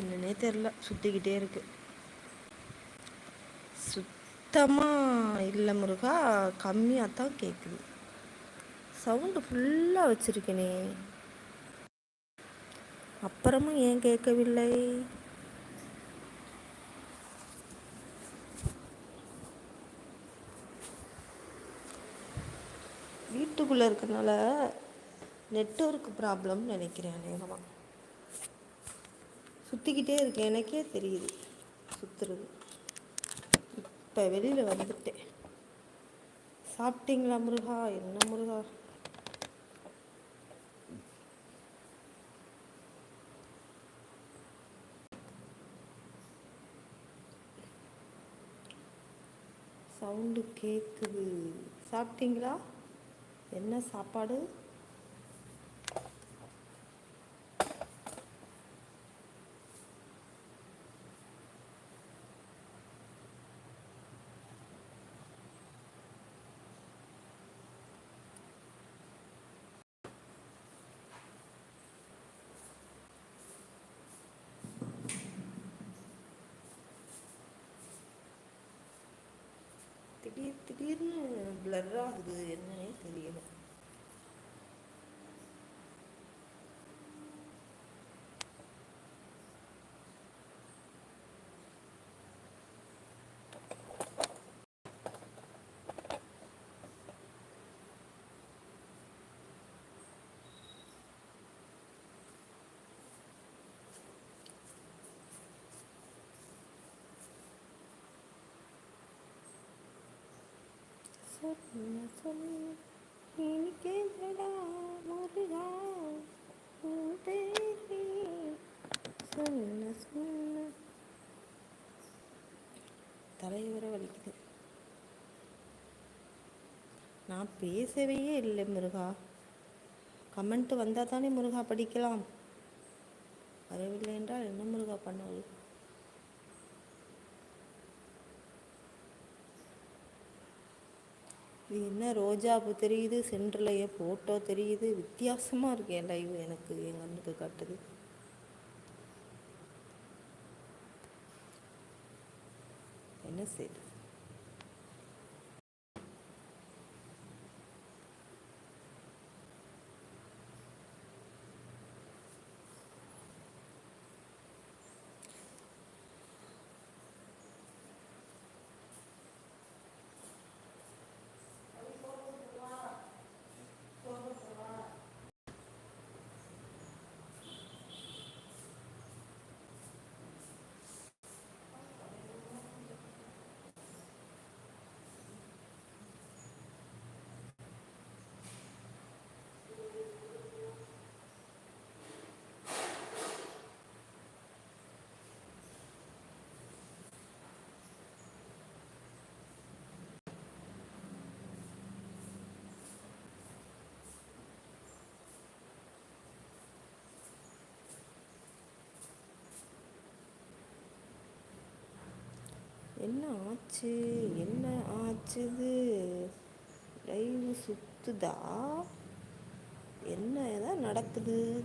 என்னன்னே தெரில. சுற்றிக்கிட்டே இருக்கு. சுத்தமாக இல்லை முருகா. கம்மியாக தான் கேட்குது சவுண்டு ஃபுல்லாக வச்சுருக்கேனே. அப்புறமும் ஏன் கேட்கவில்லை வீட்டுக்குள்ளே இருக்கிறனால நெட்ஒர்க் ப்ராப்ளம்னு நினைக்கிறேன் அநேகமாக சுற்றிக்கிட்டே இருக்கேன் எனக்கே தெரியுது. சுற்றுறது இப்போ வெளியில் வந்துட்டேன். சாப்பிட்டீங்களா முருகா? என்ன முருகா? சவுண்டு கேட்குது சாப்பிட்டீங்களா? என்ன சாப்பாடு? திடீர்னு பிளர் ஆகுது என்னன்னே தெரியல. சொன்ன சொன்ன இனிக்கேடா முருகா உன் பேரே சொன்ன சொன்ன தலைவர வலிக்குது நான் பேசவே இல்லை முருகா. கமெண்ட் வந்தால் தானே முருகா படிக்கலாம். வரவில்லை என்றால் என்ன முருகா பண்ணுவது? இது என்ன ரோஜாப்பு தெரியுது? சென்ட்ரலையே ஃபோட்டோ தெரியுது. வித்தியாசமாக இருக்கு என் லைவ் எனக்கு என் கண்ணுக்கு காட்டுது. என்ன செய்யுது என்ன ஆச்சு? என்ன ஆச்சுது? லைவ் சுத்துதா? என்ன தான் நடக்குது?